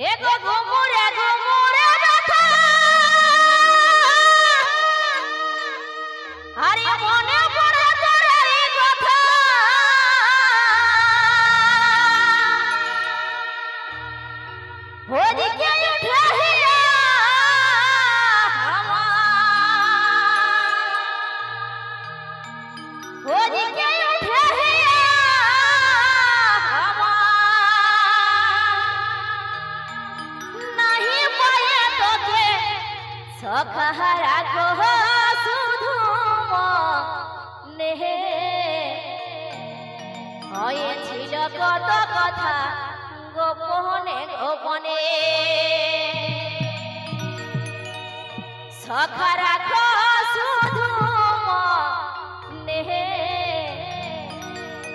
এগো ঘুমুরে ঘুমুরে সখাহারা গো শুধু নেহে হয়েছিল কত কথা গোপনে গোপনে সখা রাখো শুধু নেহে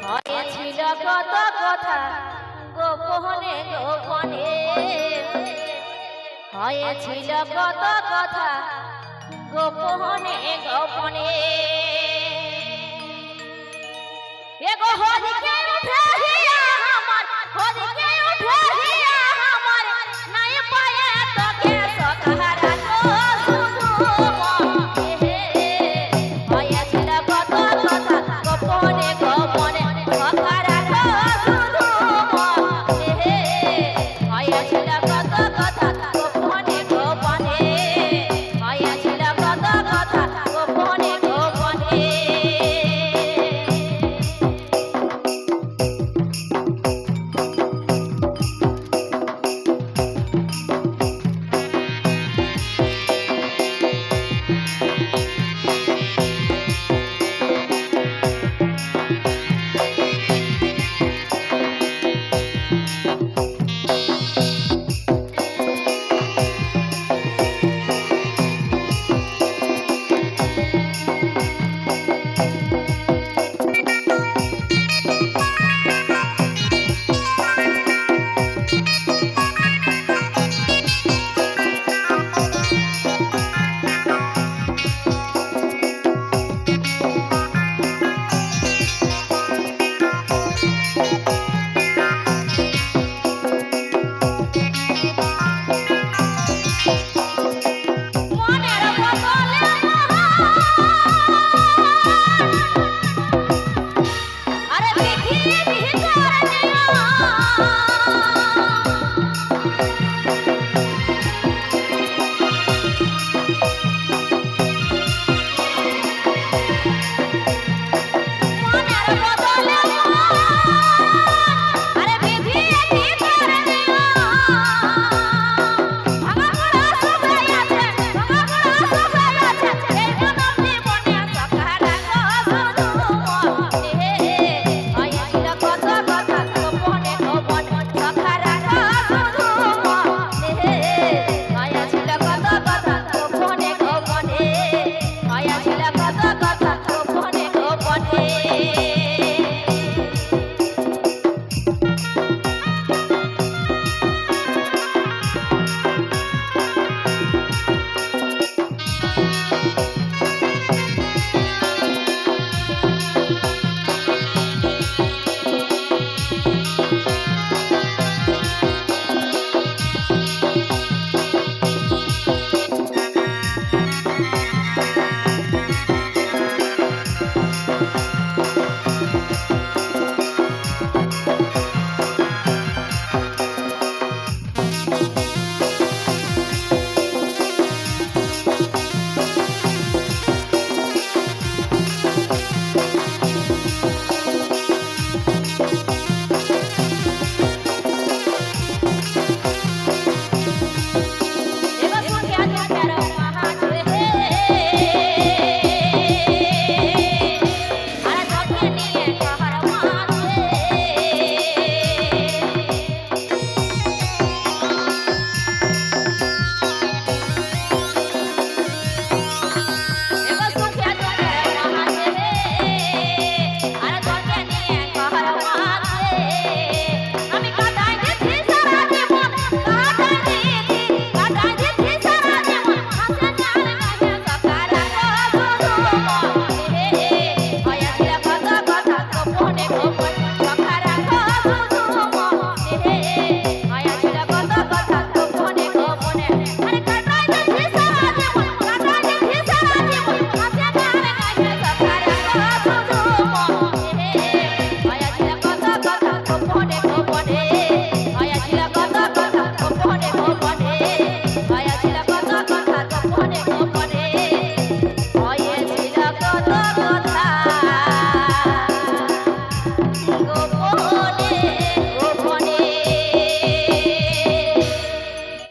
হয়েছিল কত কথা, গোপনে গোপনে। হয়েছিল কত কথা গোপনে গোপনে। এগো হরিকে